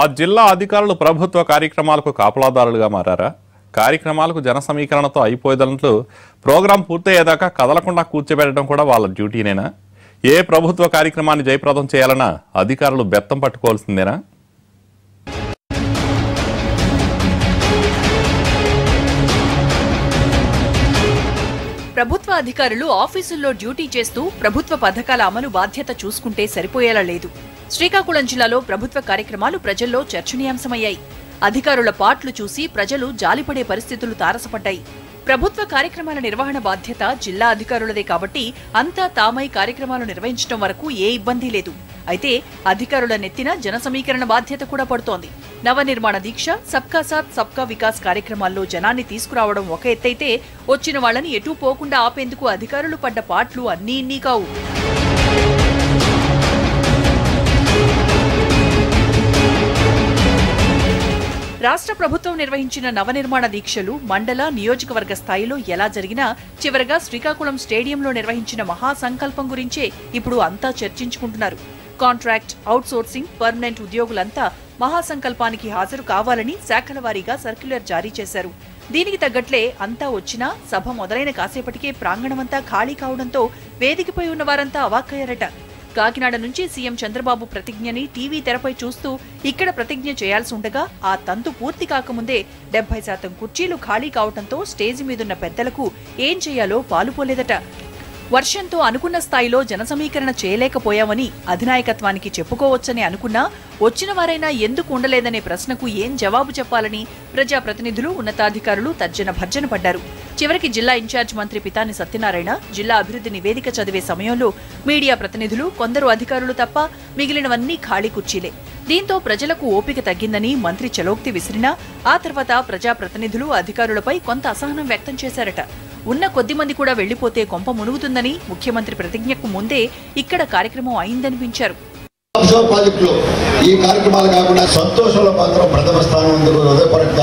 ఆ జిల్లా అధికారులు ప్రభుత్వ కార్యక్రమాలకు కాపలాదారులుగా మారారా? కార్యక్రమాలకు జన సమీకరణతో అయిపోయేదంటూ ప్రోగ్రాం పూర్తయ్యేదాకా కదలకుండా కూర్చోబెట్టడం కూడా వాళ్ళ డ్యూటీనేనా? ఏ ప్రభుత్వ కార్యక్రమాన్ని జయప్రదం చేయాలన్నా అధికారులు బెత్తం పట్టుకోవాల్సిందేనా? ప్రభుత్వ అధికారులు ఆఫీసుల్లో డ్యూటీ చేస్తూ ప్రభుత్వ పథకాల అమలు బాధ్యత చూసుకుంటే సరిపోయేలా లేదు. శ్రీకాకుళం జిల్లాలో ప్రభుత్వ కార్యక్రమాలు ప్రజల్లో చర్చనీయాంశమయ్యాయి. అధికారుల పాట్లు చూసి ప్రజలు జాలిపడే పరిస్థితులు తారసపడ్డాయి. ప్రభుత్వ కార్యక్రమాల నిర్వహణ బాధ్యత జిల్లా అధికారులదే కాబట్టి అంతా తామై కార్యక్రమాలు నిర్వహించడం వరకు ఏ ఇబ్బంది లేదు. అయితే అధికారుల నెత్తిన జన సమీకరణ బాధ్యత కూడా పడుతోంది. నవనిర్మాణ దీక్ష సబ్కా సాత్ సబ్కా వికాస్ కార్యక్రమాల్లో జనాన్ని తీసుకురావడం ఒక ఎత్తైతే వచ్చిన వాళ్ళని ఎటూ పోకుండా ఆపేందుకు అధికారులు పడ్డ పాట్లు అన్నీ ఇన్నీ కావు. రాష్ట్ర ప్రభుత్వం నిర్వహించిన నవనిర్మాణ దీక్షలు మండల నియోజకవర్గ స్థాయిలో ఎలా జరిగినా చివరగా శ్రీకాకుళం స్టేడియంలో నిర్వహించిన మహాసంకల్పం గురించే ఇప్పుడు అంతా చర్చించుకుంటున్నారు. కాంట్రాక్ట్ అవుట్సోర్సింగ్ పర్మనెంట్ ఉద్యోగులంతా మహాసంకల్పానికి హాజరు కావాలని శాఖల వారీగా సర్క్యులర్ జారీ చేశారు. దీనికి తగ్గట్లే అంతా వచ్చినా సభ మొదలైన కాసేపటికే ప్రాంగణమంతా ఖాళీ కావడంతో వేదికపై ఉన్న వారంతా అవాక్కయ్యారట. కాకినాడ నుంచి సీఎం చంద్రబాబు ప్రతిజ్ఞని టీవీ తెరపై చూస్తూ ఇక్కడ ప్రతిజ్ఞ చేయాల్సి ఉండగా ఆ తంతు పూర్తి కాకముందే డెబ్బై శాతం కుర్చీలు ఖాళీ కావడంతో స్టేజి మీదున్న పెద్దలకు ఏం చేయాలో పాలుపోలేదట. వర్షంతో అనుకున్న స్థాయిలో జనసమీకరణ చేయలేకపోయామని అధినాయకత్వానికి చెప్పుకోవచ్చని అనుకున్నా వచ్చిన వారైనా ఎందుకు ఉండలేదనే ప్రశ్నకు ఏం జవాబు చెప్పాలని ప్రజాప్రతినిధులు ఉన్నతాధికారులు తర్జన భర్జన పడ్డారు. చివరికి జిల్లా ఇన్ఛార్జ్ మంత్రి పితాని సత్యనారాయణ జిల్లా అభివృద్ధి నివేదిక చదివే సమయంలో మీడియా ప్రతినిధులు కొందరు అధికారులు తప్ప మిగిలినవన్నీ ఖాళీ కుర్చీలే. దీంతో ప్రజలకు ఓపిక తగ్గిందని మంత్రి చలోక్తి విసిరినా ఆ తర్వాత ప్రజాప్రతినిధులు అధికారులపై కొంత అసహనం వ్యక్తం చేశారట. ఉన్న కొద్ది మంది కూడా వెళ్ళిపోతే కొంప మునుగుతుందని ముఖ్యమంత్రి ప్రతిజ్ఞకు ముందే ఇక్కడ కార్యక్రమం అయిందనిపించారు. ఆఫ్షోర్ ప్రాజెక్టులో ఈ కార్యక్రమాలు కాకుండా సంతోషంలో మాత్రం ప్రథమ స్థానం అందుకు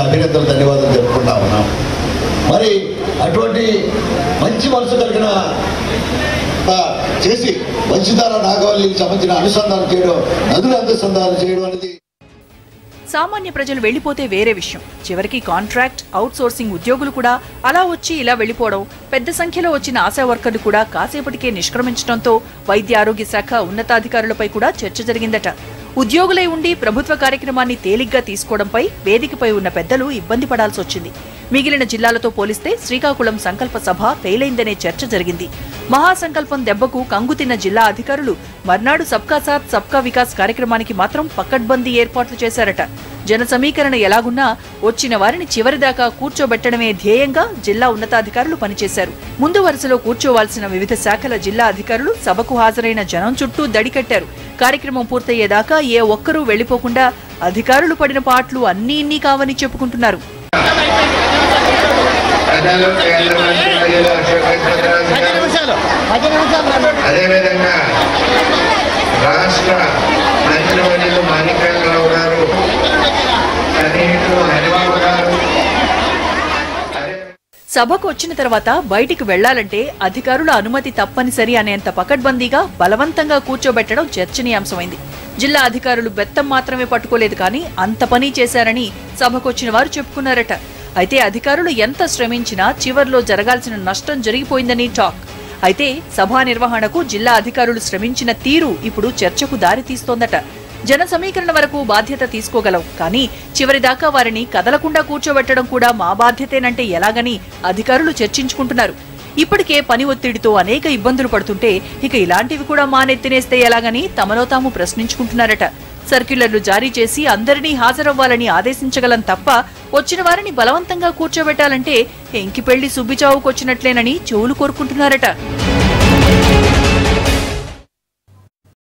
అభినందనలు ధన్యవాదాలు చెప్పుకుంటా ఉన్నాం. మరి అటువంటి మంచి మనసు కలిగిన చేసి వంశధార నాగవల్లికి సంబంధించిన అనుసంధానం చేయడం నదుల అనుసంధానం చేయడం అనేది సామాన్య ప్రజలు వెళ్ళిపోతే వేరే విషయం. చివరికి కాంట్రాక్ట్ అవుట్సోర్సింగ్ ఉద్యోగులు కూడా అలా వచ్చి ఇలా వెళ్ళిపోవడం పెద్ద సంఖ్యలో వచ్చిన ఆశా వర్కర్లు కూడా కాసేపటికే నిష్క్రమించడంతో వైద్య ఆరోగ్య శాఖ ఉన్నతాధికారులపై కూడా చర్చ జరిగిందట. ఉద్యోగులై ఉండి ప్రభుత్వ కార్యక్రమాన్ని తేలిగ్గా తీసుకోవడంపై వేదికపై ఉన్న పెద్దలు ఇబ్బంది పడాల్సి వచ్చింది మిగిలిన జిల్లాలతో పోలిస్తే శ్రీకాకుళం సంకల్ప సభ ఫెయిలైందనే చర్చ జరిగింది. మహాసంకల్పం దెబ్బకు కంగుతిన్న జిల్లా అధికారులు మర్నాడు సబ్కా సాత్ సబ్కా వికాస్ కార్యక్రమానికి మాత్రం పకడ్బందీ ఏర్పాట్లు చేశారట. జన సమీకరణ ఎలాగున్నా వచ్చిన వారిని చివరిదాకా కూర్చోబెట్టడమే ధ్యేయంగా జిల్లా ఉన్నతాధికారులు పనిచేశారు. ముందు వరుసలో కూర్చోవాల్సిన వివిధ శాఖల జిల్లా అధికారులు సభకు హాజరైన జనం చుట్టూ దడికట్టారు కార్యక్రమం పూర్తయ్యేదాకా ఏ ఒక్కరూ వెళ్ళిపోకుండా అధికారులు పడిన పాట్లు అన్నీ ఇన్ని కావని చెప్పుకుంటున్నారు ప్రజలు కేంద్ర మంత్రి ప్రజలు అశోక్ అదేవిధంగా రాష్ట్ర మంత్రివర్యులు మాణిక్యాలరావు గారు సన్నిహితులు హరిబాబు గారు. సభకు వచ్చిన తర్వాత బయటికి వెళ్ళాలంటే అధికారుల అనుమతి తప్పనిసరి అనేంత పకడ్బందీగా బలవంతంగా కూర్చోబెట్టడం చర్చనీయాంశమైంది. జిల్లా అధికారులు బెత్తం మాత్రమే పట్టుకోలేదు కానీ అంత పని చేశారని సభకొచ్చిన వారు చెప్పుకున్నారట. అయితే అధికారులు ఎంత శ్రమించినా చివర్లో జరగాల్సిన నష్టం జరిగిపోయిందని టాక్. అయితే సభా నిర్వహణకు జిల్లా అధికారులు శ్రమించిన తీరు ఇప్పుడు చర్చకు దారితీస్తోందట జన సమీకరణ వరకు బాధ్యత తీసుకోగలం కానీ చివరిదాకా వారిని కదలకుండా కూర్చోబెట్టడం కూడా మా బాధ్యతేనంటే ఎలాగని అధికారులు చర్చించుకుంటున్నారు. ఇప్పటికే పని ఒత్తిడితో అనేక ఇబ్బందులు పడుతుంటే ఇక ఇలాంటివి కూడా మానెత్తినేస్తే ఎలాగని తమలో తాము ప్రశ్నించుకుంటున్నారట. సర్క్యులర్లు జారీ చేసి అందరినీ హాజరవ్వాలని ఆదేశించగలం తప్ప వచ్చిన వారిని బలవంతంగా కూర్చోబెట్టాలంటే ఎంకి పెళ్ళి సుబ్బిచావుకొచ్చినట్లేనని చెవులు కోరుకుంటున్నారట.